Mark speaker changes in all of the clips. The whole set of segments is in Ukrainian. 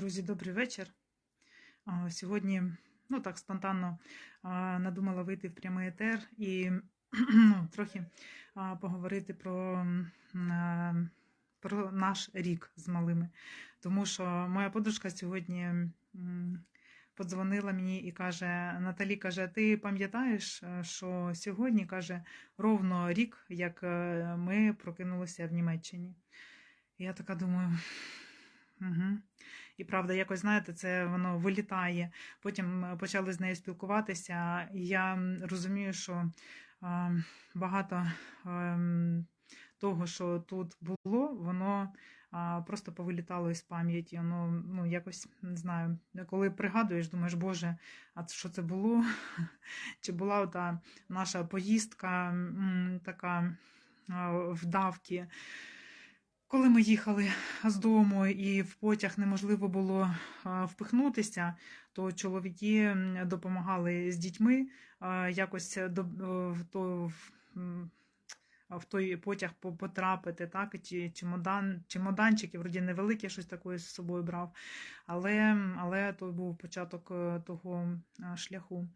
Speaker 1: Друзі, добрий вечір. Сьогодні, ну так, спонтанно надумала вийти в прямий етер і ну, трохи поговорити про, про наш рік з малими. Тому що моя подружка сьогодні подзвонила мені і каже: Наталі каже, ти пам'ятаєш, е, що сьогодні каже ровно рік, як е, ми прокинулися в Німеччині. Я така думаю. Угу. І правда, якось, знаєте, це воно вилітає. Потім е, почали з нею спілкуватися, і я розумію, що багато того, що тут було, воно просто повилітало із пам'яті. Воно, ну, якось не знаю, коли пригадуєш, думаєш, Боже, а що це було? Чи була та наша поїздка така а, в давки? Коли ми їхали з дому і в потяг неможливо було впихнутися, то чоловіки допомагали з дітьми якось в, то, в, той потяг потрапити, так, чи чемодан, чемоданчики, вроді невелике, щось таке з собою брав. Але, але то був початок е, того шляху.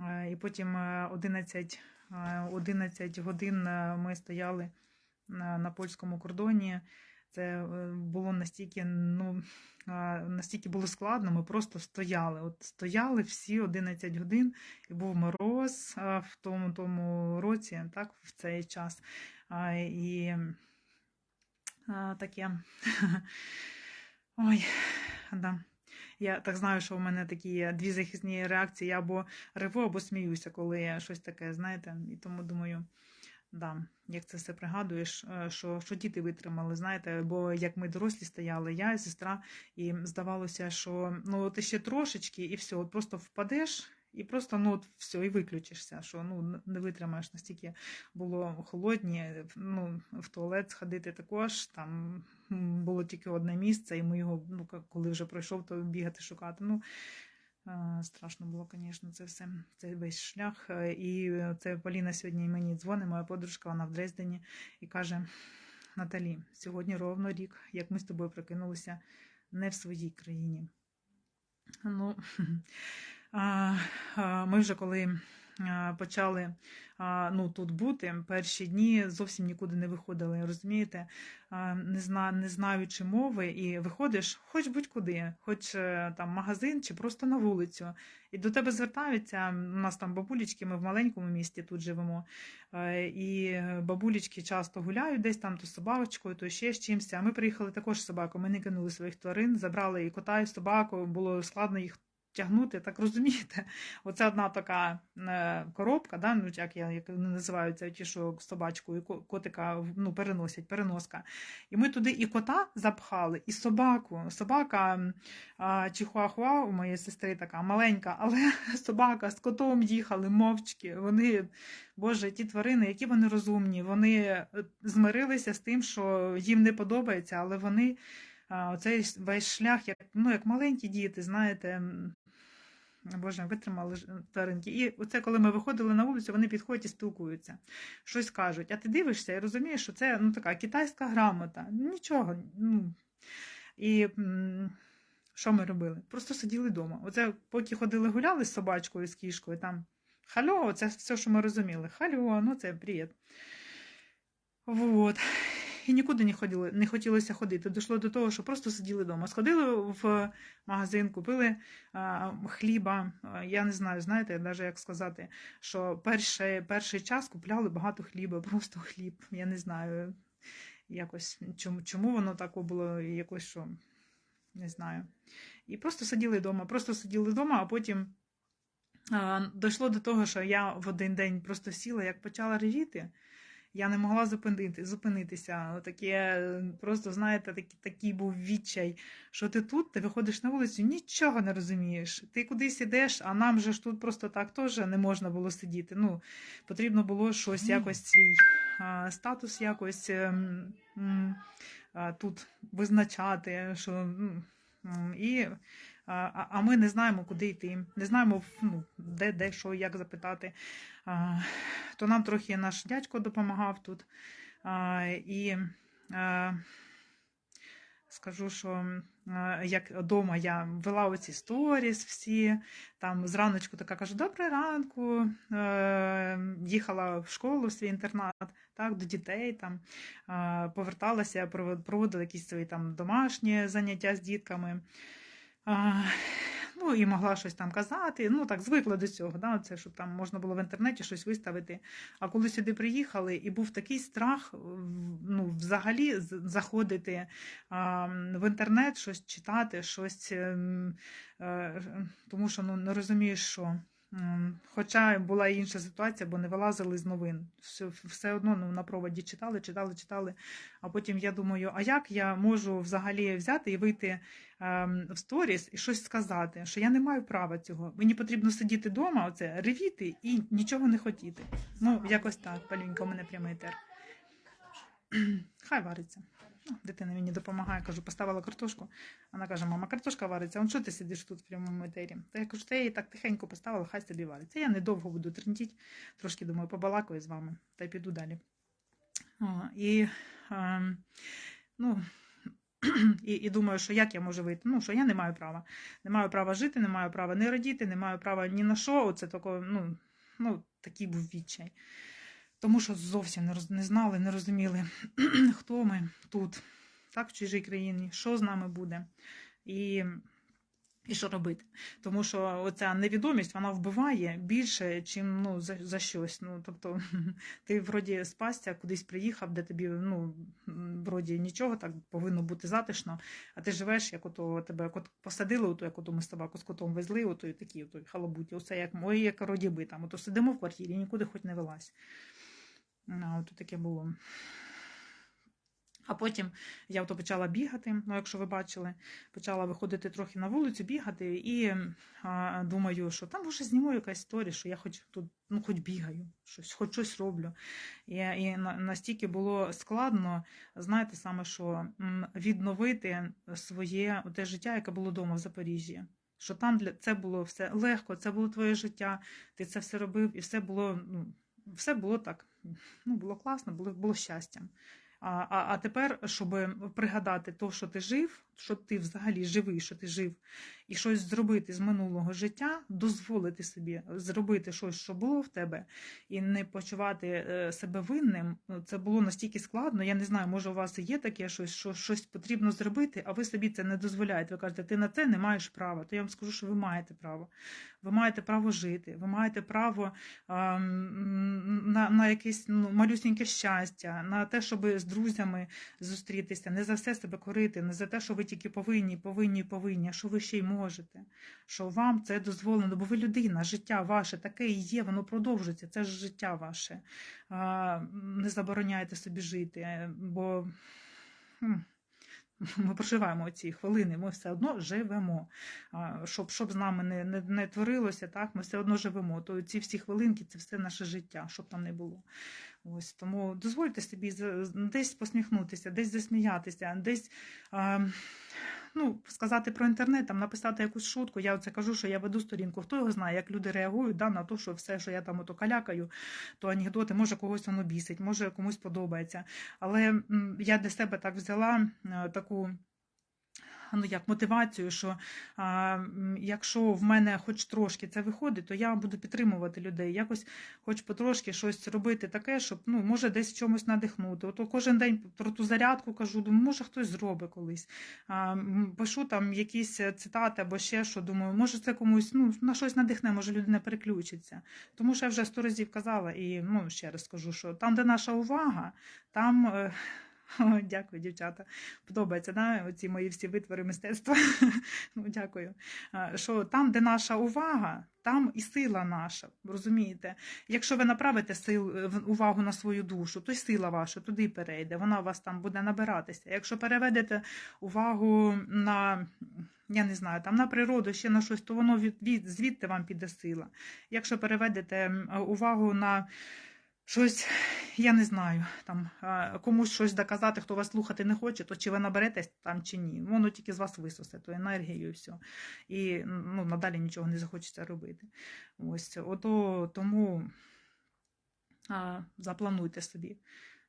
Speaker 1: Е, І потім е, 11, е, 11 годин е, ми стояли на, польському кордоні. Це е, було настільки, ну, настільки було складно, ми просто стояли. От стояли всі 11 годин, і був мороз в тому, тому році, так, в цей час. І таке. Ой, да. Я так знаю, що в мене такі дві захисні реакції: я або реву, або сміюся, коли я щось таке, знаєте, і тому думаю. Да, як це все пригадуєш, е, що, що діти витримали, знаєте, бо як ми дорослі стояли, я і сестра, і здавалося, що ну ти ще трошечки, і все, просто впадеш, і просто ну все, і виключишся, що ну не витримаєш настільки було холодні. Ну, в туалет сходити також. Там було тільки одне місце, і ми його, ну коли вже пройшов, то бігати шукати. Ну Страшно було, звісно, це все, це весь шлях. Е, І це Поліна сьогодні мені дзвонить, моя подружка, вона в Дрездені, і каже: Наталі, сьогодні ровно рік, як ми з тобою прокинулися не в своїй країні. Ну, а, а, ми вже коли почали ну, тут бути, перші дні зовсім нікуди не виходили, розумієте? Не, зна, не знаючи мови, і виходиш хоч будь-куди, хоч е, там магазин чи просто на вулицю. І до тебе звертаються. У нас там бабулечки, ми в маленькому місті тут живемо. е, І бабулечки часто гуляють десь там то з собачкою, то ще з чимось. А ми приїхали також з собакою. Ми не кинули своїх тварин, забрали і кота, і собаку. Було складно їх тягнути, так розумієте? Оце одна така е, коробка, да? ну, як я як вони називаються, ті, що собачку і котика ну, переносять, переноска. І ми туди і кота запхали, і собаку. Собака чихуахуа у моєї сестри така маленька, але собака з котом їхали мовчки. Вони, Боже, ті тварини, які вони розумні, вони е, змирилися з тим, що їм не подобається, але вони. а, Оцей весь шлях, як, ну, як маленькі діти, знаєте, Боже, витримали ж тваринки. І оце, коли ми виходили на вулицю, вони підходять і спілкуються, щось кажуть. А ти дивишся і розумієш, що це ну, така китайська грамота. Нічого. Ну. І що ми робили? Просто сиділи вдома. Оце поки ходили гуляли з собачкою, з кішкою, там хальо, це все, що ми розуміли. Хальо, ну це привіт. Вот. І нікуди не ходили, не хотілося ходити. Дійшло до того, що просто сиділи вдома. Сходили в магазин, купили а, хліба. Я не знаю, знаєте, навіть як сказати, що перший, перший час купляли багато хліба, просто хліб. Я не знаю, якось чому, чому воно так було, якось що не знаю. І просто сиділи вдома, просто сиділи вдома, а потім. Дійшло до того, що я в один день просто сіла, як почала ревіти. Я не могла зупинити, зупинитися. Таке, просто, знаєте, такий, такий був відчай, що ти тут, ти виходиш на вулицю, нічого не розумієш. Ти кудись ідеш, а нам же ж тут просто так теж не можна було сидіти. Ну, Потрібно було щось, якось свій статус якось ем, тут визначати. що, м, і, а, а ми не знаємо, куди йти, не знаємо, ну, де, де, що, як запитати. То нам трохи наш дядько допомагав тут. І, скажу, що як вдома я вела оці сторіс всі, там зраночку така кажу, добрий ранку. Їхала в школу в свій інтернат, так, до дітей там поверталася, проводила якісь свої там домашні заняття з дітками. Ну, і могла щось там казати. Ну, так, звикла до цього, да, це, щоб там можна було в інтернеті щось виставити. А коли сюди приїхали, і був такий страх ну, взагалі заходити а, в інтернет, щось читати, щось, а, е, тому що ну, не розумієш, що. М, Хоча була інша ситуація, бо не вилазили з новин. Все, все одно ну, на проводі читали, читали, читали. А потім я думаю, а як я можу взагалі взяти і вийти ем, в сторіс і щось сказати, що я не маю права цього. Мені потрібно сидіти вдома, оце ревіти і нічого не хотіти. Ну, якось так, Палюнька, у мене прямий етер. Хай вариться. Дитина мені допомагає, кажу, поставила картошку. Вона каже, мама, картошка вариться, а що ти сидиш тут в прямому етері? Та я кажу, та я її так тихенько поставила, хай собі вариться. Я недовго буду трендіть, трошки думаю, побалакаю з вами та й піду далі. О, і, ем, ну, і, і думаю, що як я можу вийти? Ну, що я не маю права. Не маю права жити, не маю права не радіти, не маю права ні на що. Оце тако, ну, ну, такий був відчай. Тому що зовсім не, роз, не знали, не розуміли, хто ми тут, так, в чужій країні, що з нами буде. І і що робити? Тому що оця невідомість вона вбиває більше, чим ну, за, за щось. Ну, тобто, ти вроді спастя, кудись приїхав, де тобі ну, вроді нічого так повинно бути затишно, а ти живеш, як ото тебе посадили, ото, як ото ми собаку з котом везли, ото і такі ото, халабуті, оце як мої як родіби там. Ото сидимо в квартирі, нікуди хоч не вилазь. А, таке було. А потім я ото почала бігати, ну, якщо ви бачили, почала виходити трохи на вулицю, бігати, і а, думаю, що там може зніму якась історія, що я хоч тут, ну, хоч бігаю, щось, хоч щось роблю. І, і настільки було складно, знаєте, саме що відновити своє те життя, яке було вдома в Запоріжжі. Що там для це було все легко, це було твоє життя, ти це все робив, і все було, ну, все було так. Ну, було класно, було, було щастя. А, а, а тепер, щоб пригадати то, що ти жив, що ти взагалі живий, що ти жив, і щось зробити з минулого життя, дозволити собі зробити щось, що було в тебе, і не почувати е, себе винним, ну, це було настільки складно. Я не знаю, може у вас є таке щось, що щось потрібно зробити, а ви собі це не дозволяєте. Ви кажете, ти на це не маєш права. То я вам скажу, що ви маєте право. Ви маєте право жити, ви маєте право а, на, на якесь ну, малюсіньке щастя, на те, щоб з друзями зустрітися, не за все себе корити, не за те, що ви тільки повинні, повинні, повинні, що ви ще й можете, що вам це дозволено, бо ви людина, життя ваше таке і є, воно продовжується, це ж життя ваше. Не забороняйте собі жити, бо. Ми проживаємо ці хвилини, ми все одно живемо. Щоб, щоб з нами не, не, не творилося, так, ми все одно живемо. То ці всі хвилинки це все наше життя, щоб там не було. Ось Тому дозвольте собі десь посміхнутися, десь засміятися, десь. А, Ну, сказати про інтернет, там написати якусь шутку. Я оце кажу, що я веду сторінку. Хто його знає, як люди реагують да, на те, що все, що я там ото калякаю, то анекдоти, може когось воно бісить, може комусь подобається. Але я для себе так взяла е, таку. Ну, як мотивацію, що а, якщо в мене хоч трошки це виходить, то я буду підтримувати людей, якось хоч потрошки щось робити таке, щоб ну, може десь чомусь надихнути. Ото кожен день про ту зарядку кажу, думаю, може хтось зробить колись. А, пишу там якісь цитати або ще що, думаю, може це комусь ну, на щось надихне, може людина переключиться. Тому що я вже сто разів казала і ну, ще раз скажу, що там, де наша увага, там. дякую, дівчата. Подобається, да? оці мої всі витвори мистецтва. ну, дякую. Що там, де наша увага, там і сила наша. Розумієте? Якщо ви направите сил, е, увагу на свою душу, то й сила ваша туди перейде, вона у вас там буде набиратися. Якщо переведете увагу на. Я не знаю, там на природу ще на щось, то воно від, від звідти вам піде сила. Якщо переведете увагу на щось, я не знаю, там комусь щось доказати, хто вас слухати не хоче, то чи ви наберетесь там чи ні. Воно тільки з вас висосе, ту енергію і все. І ну, надалі нічого не захочеться робити. Ось ото тому а, заплануйте собі.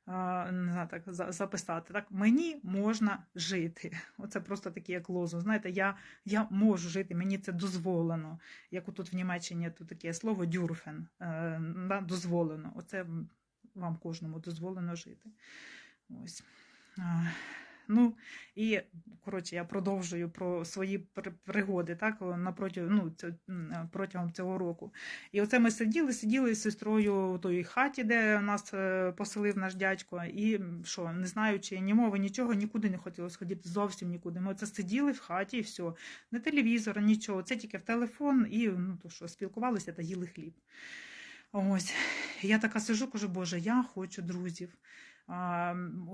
Speaker 1: Не знаю, так записати. Так, мені можна жити. Оце просто такий як лозунг. Знаєте, я, я можу жити, мені це дозволено. Як тут в Німеччині тут таке слово дюрфен, е, да, дозволено. Оце вам кожному дозволено жити. Ось. Ну, і коротше, я продовжую про свої пригоди, так, напроти, ну, це, протягом цього року. І оце ми сиділи, сиділи з сестрою в той хаті, де нас е, поселив наш дядько, і що, не знаючи ні мови, нічого, нікуди не хотілося ходити, зовсім нікуди. Ми оце сиділи в хаті і все. Не телевізора, нічого. Це тільки в телефон і ну, то що, спілкувалися та їли хліб. Ось. Я така сижу, кажу, Боже, я хочу друзів.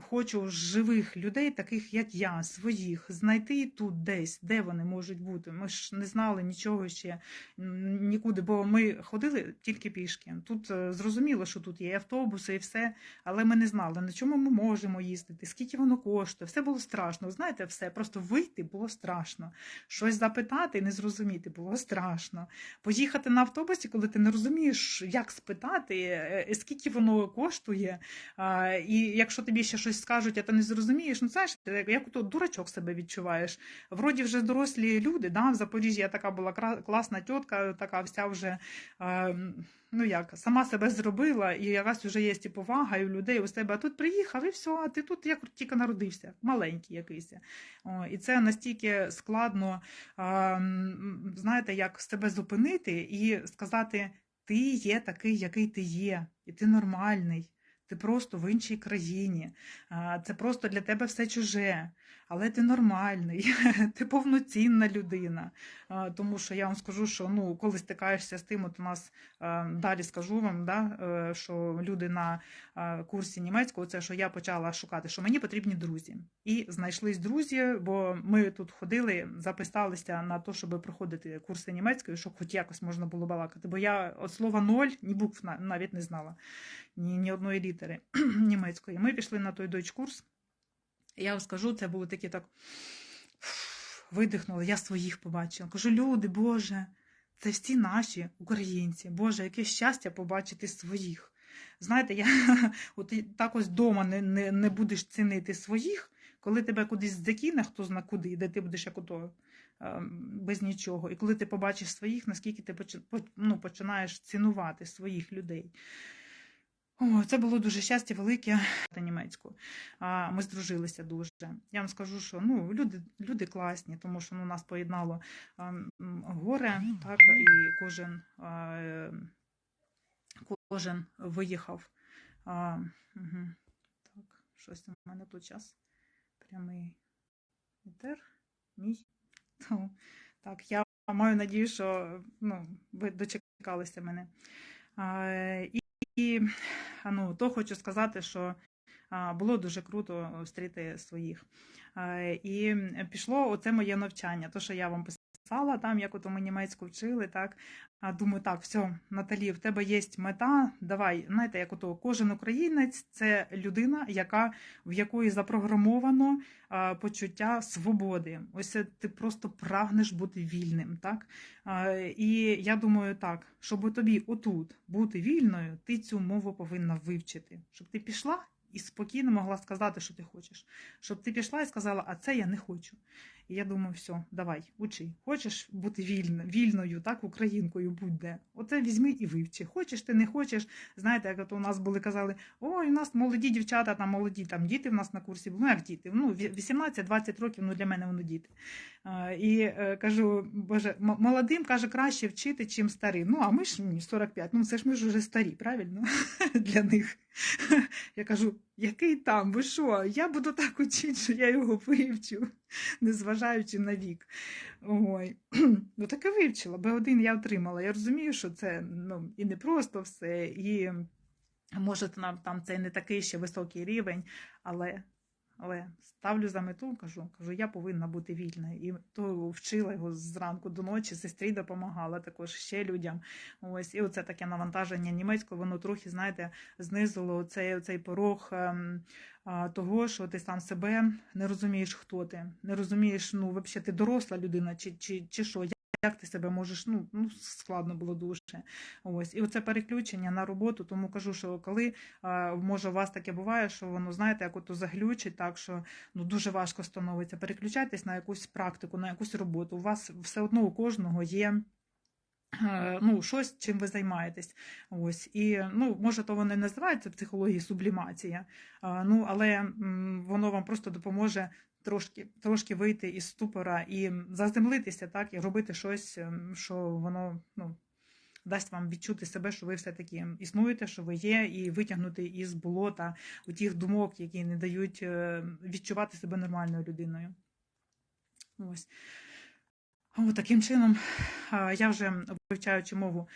Speaker 1: Хочу живих людей, таких як я, своїх, знайти тут десь, де вони можуть бути. Ми ж не знали нічого ще нікуди, бо ми ходили тільки пішки. Тут е, зрозуміло, що тут є автобуси і все, але ми не знали, на чому ми можемо їздити, скільки воно коштує. Все було страшно. Знаєте, все просто вийти було страшно. Щось запитати і не зрозуміти було страшно. Поїхати на автобусі, коли ти не розумієш, як спитати, е, е, скільки воно коштує. І якщо тобі ще щось скажуть, а ти не зрозумієш, ну знаєш, як- то дурачок себе відчуваєш. Вроді вже дорослі люди, да, в Запоріжжі я така була класна тітка, така вся вже. А, Ну як, сама себе зробила, і якась вже є повага і у людей у себе, а тут приїхав і все, а ти тут як тільки народився, маленький якийсь. О, і це настільки складно, а, знаєте, як себе зупинити і сказати: ти є такий, який ти є, і ти нормальний. Ти просто в іншій країні. Це просто для тебе все чуже, але ти нормальний, ти повноцінна людина. Тому що я вам скажу, що ну, коли стикаєшся з тим, от у нас далі скажу вам, да, е, що люди на курсі німецького, це що я почала шукати, що мені потрібні друзі. І знайшлись друзі, бо ми тут ходили, записалися на те, щоб проходити курси німецької, щоб хоч якось можна було балакати. Бо я от слова ноль, ні букв навіть не знала, ні, ні одної літери німецької. Ми пішли на той дойч-курс. І Я вам скажу, це було таке так видихнула, я своїх побачила. Кажу, люди, Боже, це всі наші українці. Боже, яке щастя побачити своїх. Знаєте, я от так ось вдома не, не, не будеш цінити своїх, коли тебе кудись закине, хто зна куди, де ти будеш як ото без нічого. І коли ти побачиш своїх, наскільки ти ну, починаєш цінувати своїх людей. Це було дуже щастя велике та німецьку. Ми здружилися дуже. Я вам скажу, що ну, люди, люди класні, тому що ну, нас поєднало горе, так, і кожен, кожен виїхав. Так, щось у мене тут час. Прямий етер. Мій. Ну, Так, я маю надію, що ну, ви дочекалися мене. І ну, то хочу сказати, що було дуже круто зустріти своїх. І пішло оце моє навчання, то, що я вам писала, там, як ото ми німецьку вчили, так. А думаю, так, все, Наталі, в тебе є мета. Давай, знаєте, як ото кожен українець це людина, яка в якої запрограмовано а, почуття свободи. Ось ти просто прагнеш бути вільним, так? А, І я думаю, так, щоб тобі отут бути вільною, ти цю мову повинна вивчити, щоб ти пішла і спокійно могла сказати, що ти хочеш. Щоб ти пішла і сказала, а це я не хочу. І я думаю, все, давай, учи. Хочеш бути вільно, вільною, так, українкою будь-де. Оце візьми і вивчи. Хочеш ти, не хочеш. Знаєте, як у нас були казали, ой, у нас молоді дівчата, там молоді, там діти в нас на курсі були. Ну, як діти? Ну, 18-20 років, ну для мене воно діти. І е, кажу, боже, молодим каже, краще вчити, чим старим. Ну, а ми ж 45, ну це ж ми ж вже старі, правильно? Для них. Я кажу, який там? Ви що? Я буду так учити, що я його вивчу, незважаючи на вік. Ой. Ну так і вивчила, Б1 я отримала. Я розумію, що це ну, і не просто все, і може там, там це не такий ще високий рівень, але, але ставлю за мету, кажу, кажу, я повинна бути вільна. І то вчила його зранку до ночі, сестрі допомагала також ще людям. Ось, і оце таке навантаження німецького, воно трохи, знаєте, знизило оцей, оцей порог ем, того, що ти сам себе не розумієш, хто ти, не розумієш, ну, взагалі, ти доросла людина, чи, чи, чи що. Як ти себе можеш, ну, ну складно було дуже. Ось, і оце переключення на роботу, тому кажу, що коли може у вас таке буває, що воно знаєте, як ото заглючить, так що ну дуже важко становиться. Переключайтесь на якусь практику, на якусь роботу. У вас все одно у кожного є. Е, Ну, щось, чим ви займаєтесь. Ось. І, ну, може, то воно не називається психології сублімація, ну, але воно вам просто допоможе трошки, трошки вийти із ступора і заземлитися, так, і робити щось, ем, що воно ну, дасть вам відчути себе, що ви все-таки існуєте, що ви є, і витягнути із болота у тих думок, які не дають е, відчувати себе нормальною людиною. Ось. Таким чином, я вже вивчаючи мову,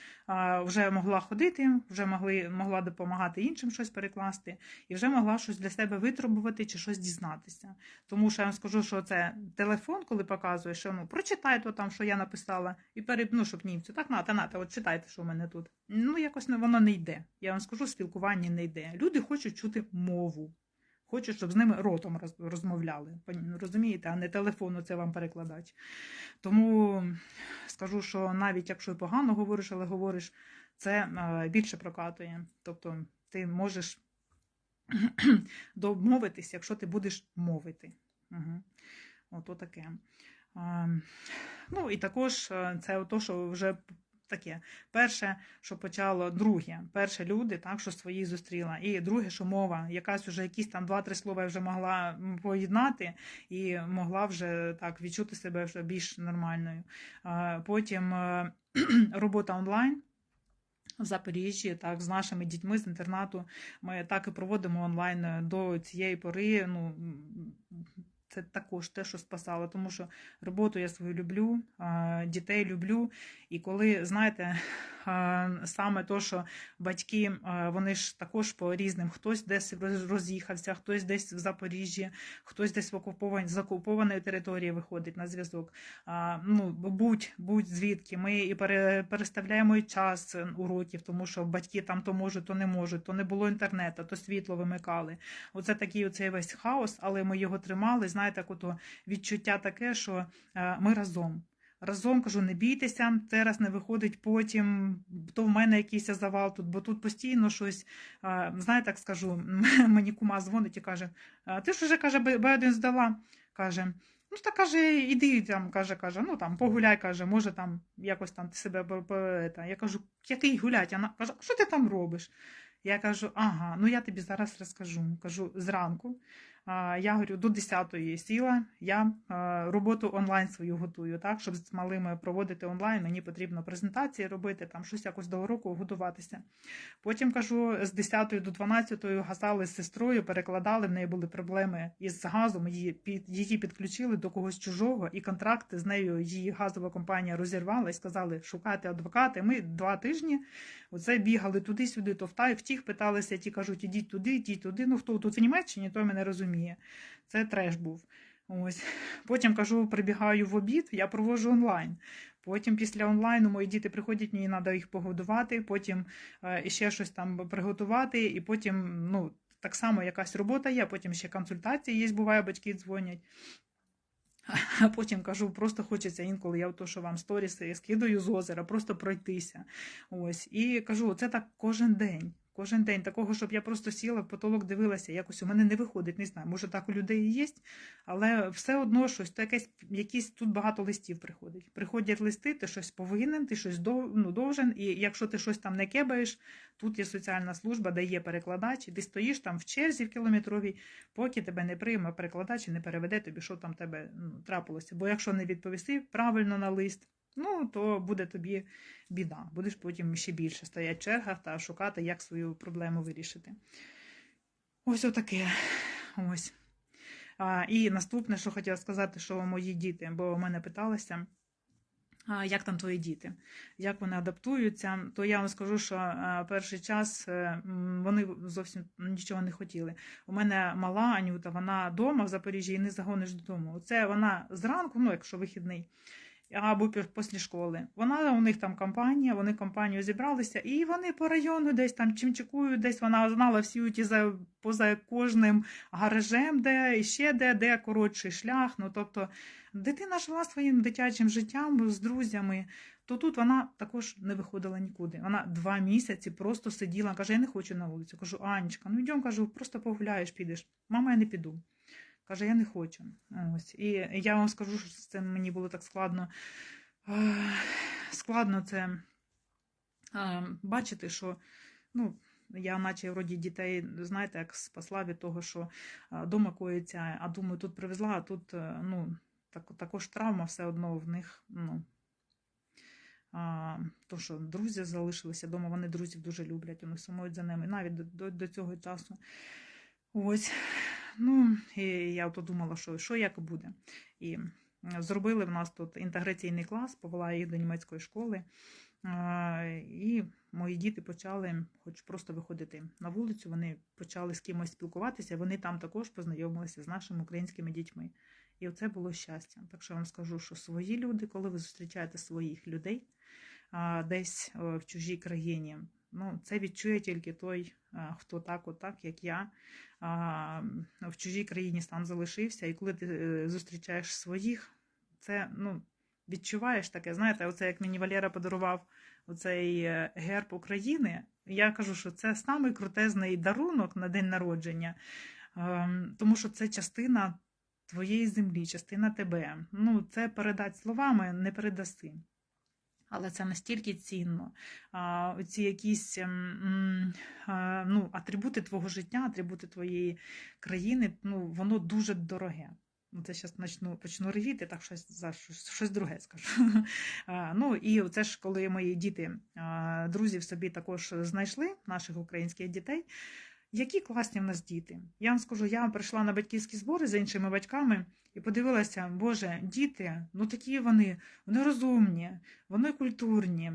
Speaker 1: вже могла ходити, вже могли, могла допомагати іншим щось перекласти, і вже могла щось для себе витребувати чи щось дізнатися. Тому що я вам скажу, що це телефон, коли показує, що ну прочитай то там, що я написала, і пере... ну, щоб німцю, так нате, нате, от читайте, що в мене тут. Ну, якось воно не йде. Я вам скажу, спілкування не йде. Люди хочуть чути мову. Хочуть, щоб з ними ротом розмовляли. Розумієте, а не телефону це вам перекладач. Тому скажу, що навіть якщо погано говориш, але говориш, це е, більше прокатує. Тобто ти можеш домовитись, якщо ти будеш мовити. Угу. Ото таке. Ну і також е, це то, що вже таке. Перше, що почало, друге, перше люди, так, що свої зустріла. І друге, що мова, якась вже якісь там два-три слова вже могла поєднати і могла вже так відчути себе вже більш нормальною. Потім е, робота онлайн. В Запоріжжі, так, з нашими дітьми з інтернату ми так і проводимо онлайн е, до цієї пори. Ну, це також те, що спасало, тому що роботу я свою люблю, дітей люблю. І коли, знаєте, саме то, що батьки, вони ж також по різним, хтось десь роз'їхався, хтось десь в Запоріжжі, хтось десь в окупованій, з окупованої території виходить на зв'язок. Ну, будь, будь звідки. Ми і пере, переставляємо і час е, уроків, тому що батьки там то можуть, то не можуть, то не було інтернету, то світло вимикали. Оце такий оцей весь хаос, але ми його тримали. Знаєте, як ото відчуття таке, що е, ми разом. Разом кажу, не бійтеся, це не виходить потім, то в мене якийсь завал тут, бо тут постійно щось, знаєте, так скажу, мені кума дзвонить і каже, ти ж уже каже, Б1 здала. Каже, ну так каже, іди там, каже, каже, ну там погуляй, каже, може там якось там ти себе Я кажу, який гулять? Вона каже, що ти там робиш? Я кажу, ага, ну я тобі зараз розкажу. Кажу, зранку. Я говорю, до 10-ї сіла, я роботу онлайн свою готую, так, щоб з малими проводити онлайн, мені потрібно презентації робити, там щось якось до уроку готуватися. Потім кажу, з 10 до 12 гасали з сестрою, перекладали, в неї були проблеми із газом, її, під, її підключили до когось чужого, і контракти з нею її газова компанія розірвала і сказали, шукати адвоката. Ми два тижні оце бігали туди-сюди, то в та втіх, питалися, ті кажуть, ідіть туди, ідіть туди. Ну хто тут в Німеччині, той мене розуміє. Це треш був. Ось. Потім кажу, прибігаю в обід, я проводжу онлайн. Потім після онлайну мої діти приходять, мені треба їх погодувати, потім е, ще щось там приготувати, і потім, ну, так само якась робота є, потім ще консультації є, буває, батьки дзвонять. А потім кажу, просто хочеться інколи, я то, що вам сторіси скидаю з озера, просто пройтися. Ось. І кажу, це так кожен день. Кожен день такого, щоб я просто сіла в потолок, дивилася, якось у мене не виходить, не знаю, може так у людей і є, але все одно щось, то якесь, якісь тут багато листів приходить. Приходять листи, ти щось повинен, ти щось ну, довжен, і якщо ти щось там не кебаєш, тут є соціальна служба, де є перекладач, і ти стоїш там в черзі в кілометровій, поки тебе не прийме перекладач і не переведе тобі, що там тебе ну, трапилося. Бо якщо не відповісти правильно на лист, ну то буде тобі біда. Будеш потім ще більше стояти в чергах та шукати, як свою проблему вирішити. Ось отаке. Ось. А, і наступне, що хотіла сказати, що мої діти, бо мене питалися. Як там твої діти? Як вони адаптуються? То я вам скажу, що перший час е, вони зовсім нічого не хотіли. У мене мала Анюта, вона вдома в Запоріжжі і не загониш додому. Це вона зранку, ну якщо вихідний, або пі- після школи. Вона у них там компанія, вони компанію зібралися, і вони по району десь там чимчикують, десь вона знала всі ті за поза кожним гаражем, де і ще де, де коротший шлях. Ну тобто дитина жила своїм дитячим життям з друзями. То тут вона також не виходила нікуди. Вона два місяці просто сиділа, каже: Я не хочу на вулицю. Кажу, Анечка, ну йдемо, кажу, просто погуляєш, підеш. Мама, я не піду. Каже, я не хочу. Ось. І я вам скажу, що це мені було так складно. Складно це бачити, що ну, я, наче вроді дітей, знаєте, як спасла від того, що вдома коїться, а думаю, тут привезла, а тут е, ну, так, також травма все одно в них. ну, то, що друзі залишилися вдома, вони друзів дуже люблять, вони сумують за ними навіть до, до, до цього часу. Ось. Ну, і я думала, що, що як буде. І зробили в нас тут інтеграційний клас, повела їх до німецької школи. І мої діти почали, хоч просто виходити на вулицю, вони почали з кимось спілкуватися, вони там також познайомилися з нашими українськими дітьми. І оце було щастя. Так що я вам скажу, що свої люди, коли ви зустрічаєте своїх людей десь в чужій країні, ну, це відчує тільки той, хто так, отак, як я, в чужій країні сам залишився. І коли ти е, зустрічаєш своїх, це ну, відчуваєш таке. Знаєте, оце як мені Валера подарував оцей е, герб України. Я кажу, що це самий крутезний дарунок на день народження, тому що це частина твоєї землі, частина тебе. Ну, це передати словами не передаси. Але це настільки цінно. Ці якісь ем, а, ну, атрибути твого життя, атрибути твоєї країни, ну, воно дуже дороге. Ну, Це зараз почну, почну ревіти, так щось за щось, щось друге скажу. Ну і це ж коли мої діти, друзів собі також знайшли, наших українських дітей. Які класні в нас діти. Я вам скажу, я прийшла на батьківські збори з іншими батьками і подивилася, Боже, діти, ну такі вони, вони розумні, вони культурні,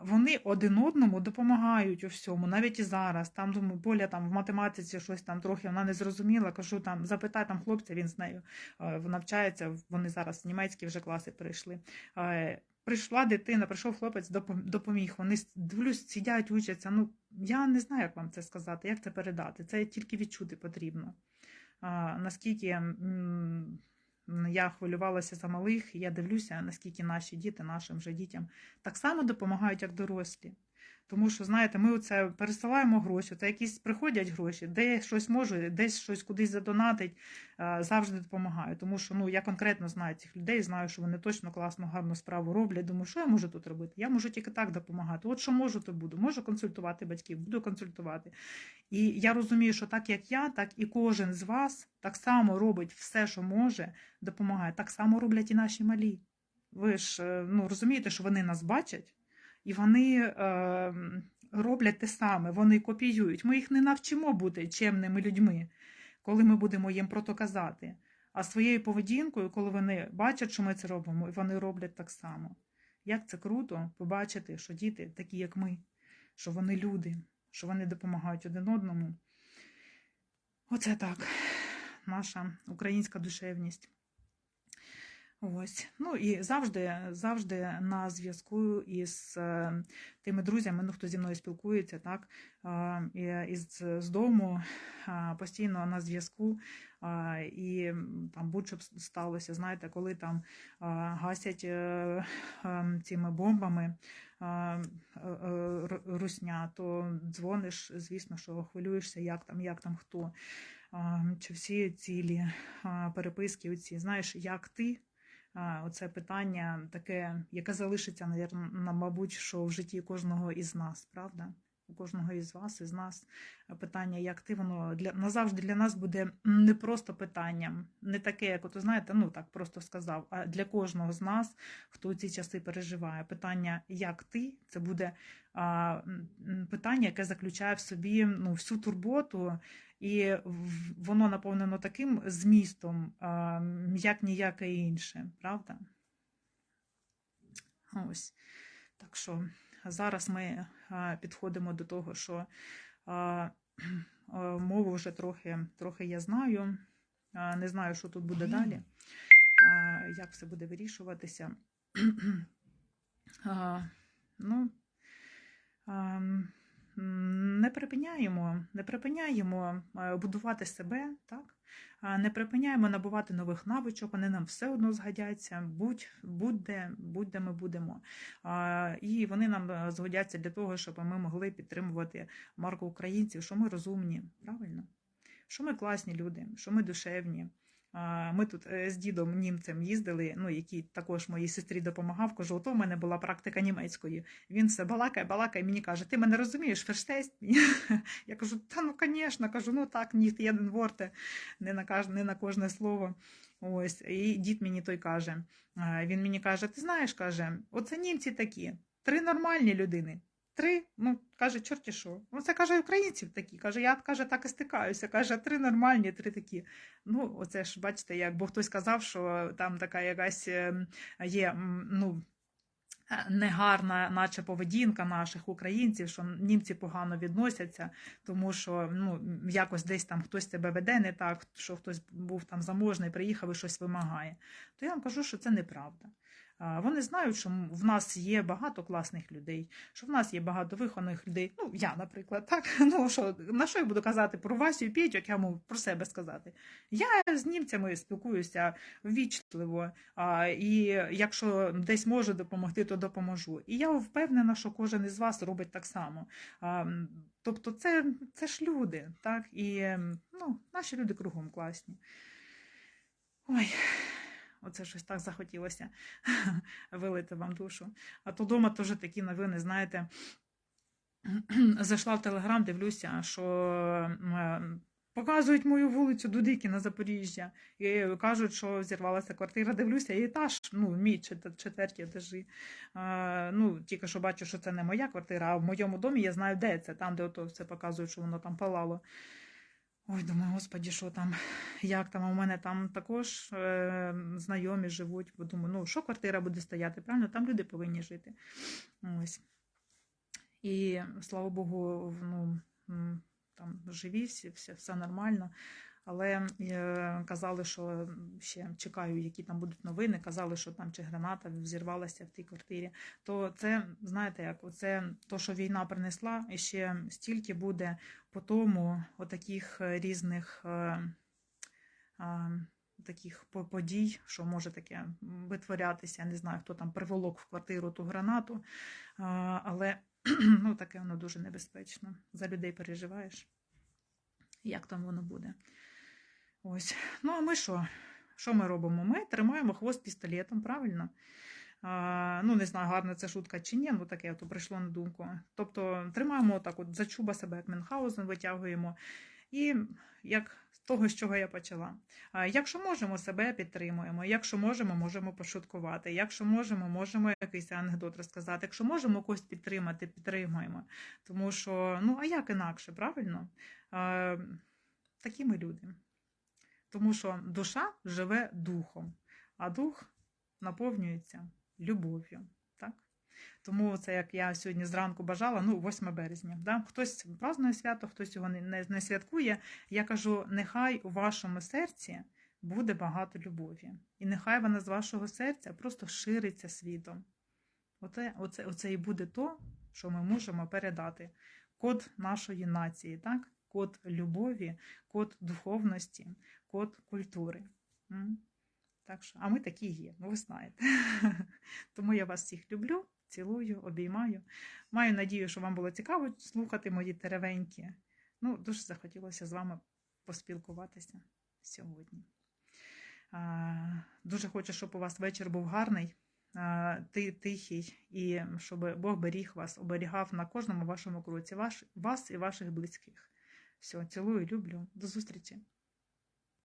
Speaker 1: вони один одному допомагають у всьому, навіть і зараз. Там думаю, Поля там в математиці щось там трохи вона не зрозуміла. Кажу, там запитай там хлопця, він з нею навчається. Вони зараз в німецькі вже класи перейшли. Прийшла дитина, прийшов хлопець, допом- допоміг. Вони дивлюсь, сидять, учаться. Ну я не знаю, як вам це сказати, як це передати. Це тільки відчути потрібно. А, наскільки я хвилювалася за малих, і я дивлюся, наскільки наші діти, нашим же дітям так само допомагають, як дорослі. Тому що, знаєте, ми оце пересилаємо гроші, це якісь приходять гроші, де щось можу, десь щось кудись задонатить, е, завжди допомагаю. Тому що ну, я конкретно знаю цих людей, знаю, що вони точно класно, гарну справу роблять. Думаю, що я можу тут робити? Я можу тільки так допомагати. От що можу, то буду. Можу консультувати батьків, буду консультувати. І я розумію, що так як я, так і кожен з вас так само робить все, що може, допомагає. Так само роблять і наші малі. Ви ж е, ну, розумієте, що вони нас бачать. І вони е, роблять те саме, вони копіюють. Ми їх не навчимо бути чемними людьми, коли ми будемо їм про то казати. А своєю поведінкою, коли вони бачать, що ми це робимо, і вони роблять так само. Як це круто побачити, що діти такі, як ми, що вони люди, що вони допомагають один одному. Оце так, наша українська душевність. Ось. Ну і завжди, завжди на зв'язку із е, тими друзями, ну хто зі мною спілкується, так, е, із з дому е, постійно на зв'язку. І там будь-що б сталося, знаєте, коли там гасять цими бомбами русня, то дзвониш, звісно, що хвилюєшся, як там, як там хто. Чи всі цілі переписки, оці, знаєш, як ти? Оце питання таке, яке залишиться, навірно, на, мабуть, що в житті кожного із нас, правда? У кожного із вас, із нас питання, як ти, воно для назавжди для нас буде не просто питанням, не таке, як от, знаєте, ну так просто сказав, а для кожного з нас, хто ці часи переживає. Питання, як ти, це буде а, питання, яке заключає в собі ну, всю турботу, і воно наповнено таким змістом, як ніяке інше, правда? Ось. Так що зараз ми підходимо до того, що мову вже трохи, трохи я знаю. Не знаю, що тут буде далі. Як все буде вирішуватися. ну, не припиняємо, не припиняємо е, будувати себе, так? не припиняємо набувати нових навичок, вони нам все одно згодяться, будь, будь-де, будь-де ми будемо. І вони нам е, згодяться для того, щоб ми могли підтримувати марку українців, що ми розумні, правильно? Що ми класні люди, що ми душевні. Ми тут е, з дідом німцем їздили, ну який також моїй сестрі допомагав. Кажу, ото в мене була практика німецької. Він все балакає, балакає, мені каже, ти мене розумієш, ферштест? Я кажу, та ну звісно, кажу, ну так, ні, єден ворте, не на кож... не на кожне слово. Ось, і дід мені той каже. Він мені каже: Ти знаєш, каже, оце німці такі, три нормальні людини. Три, ну, каже, чорті що. Ну, це каже, українців такі. Каже, я каже, так і стикаюся. Каже, три нормальні, три такі. Ну, оце ж, бачите, як бо хтось сказав, що там така якась ем, є, ну. Е, негарна, наче поведінка наших українців, що німці погано відносяться, тому що ну якось десь там хтось тебе веде не так, що хтось був там заможний, приїхав і щось вимагає. То я вам кажу, що це неправда. Вони знають, що в нас є багато класних людей, що в нас є багато вихованих людей. Ну, я, наприклад, так. Ну що на що я буду казати про Васю і Петю, як я можу про себе сказати? Я з німцями спілкуюся ввічливо, і якщо десь можу допомогти, то допоможу. І я впевнена, що кожен із вас робить так само. Тобто, це це ж люди, так? І ну, наші люди кругом класні. Ой. Оце щось так захотілося вилити вам душу. А то вдома теж такі новини, знаєте, зайшла в Телеграм, дивлюся, що е, показують мою вулицю Дудики на Запоріжжя. І кажуть, що зірвалася квартира. Дивлюся, і етаж, ну, мій четвертій етажі. А, ну, Тільки що бачу, що це не моя квартира, а в моєму домі я знаю, де це, там, де ото все показують, що воно там палало. Ой, думаю, господі, що там, як там, у мене там також е, знайомі живуть, думаю, ну що квартира буде стояти, правильно, там люди повинні жити. Ось. І слава Богу, ну, там живі, всі, все, все нормально. Але е, казали, що ще чекаю, які там будуть новини. Казали, що там чи граната зірвалася в тій квартирі. То це, знаєте, як оце то, що війна принесла, і ще стільки буде по тому отаких різних. Е, е, Таких подій, що може таке витворятися, я не знаю, хто там приволок в квартиру ту гранату, але ну, таке воно дуже небезпечно. За людей переживаєш, як там воно буде. Ось. Ну, а ми що? Що ми робимо? Ми тримаємо хвост пістолетом, правильно? А, Ну, не знаю, гарна це шутка чи ні, ну таке то прийшло на думку. Тобто тримаємо так от за чуба себе, як Мюнхгаузен, витягуємо. І як з того, з чого я почала. Якщо можемо, себе підтримуємо. Якщо можемо, можемо пошуткувати. Якщо можемо, можемо якийсь анекдот розказати. Якщо можемо когось підтримати, підтримуємо. Тому що, ну, а як інакше, правильно? Такі ми люди. Тому що душа живе духом, а дух наповнюється любов'ю. Так? Тому це, як я сьогодні зранку бажала, ну, 8 березня. Да? Хтось празднує свято, хтось його не, не, не святкує. Я кажу: нехай у вашому серці буде багато любові. І нехай вона з вашого серця просто шириться світом. Оце, оце, оце і буде то, що ми можемо передати. Код нашої нації, так? код любові, код духовності, код культури. Так що, А ми такі є, ну ви знаєте. Тому я вас всіх люблю, цілую, обіймаю. Маю надію, що вам було цікаво слухати мої теревенькі. Ну, Дуже захотілося з вами поспілкуватися сьогодні. Дуже хочу, щоб у вас вечір був гарний, тихий, і щоб Бог беріг вас, оберігав на кожному вашому кроці, вас і ваших близьких. Все, цілую, люблю. До зустрічі!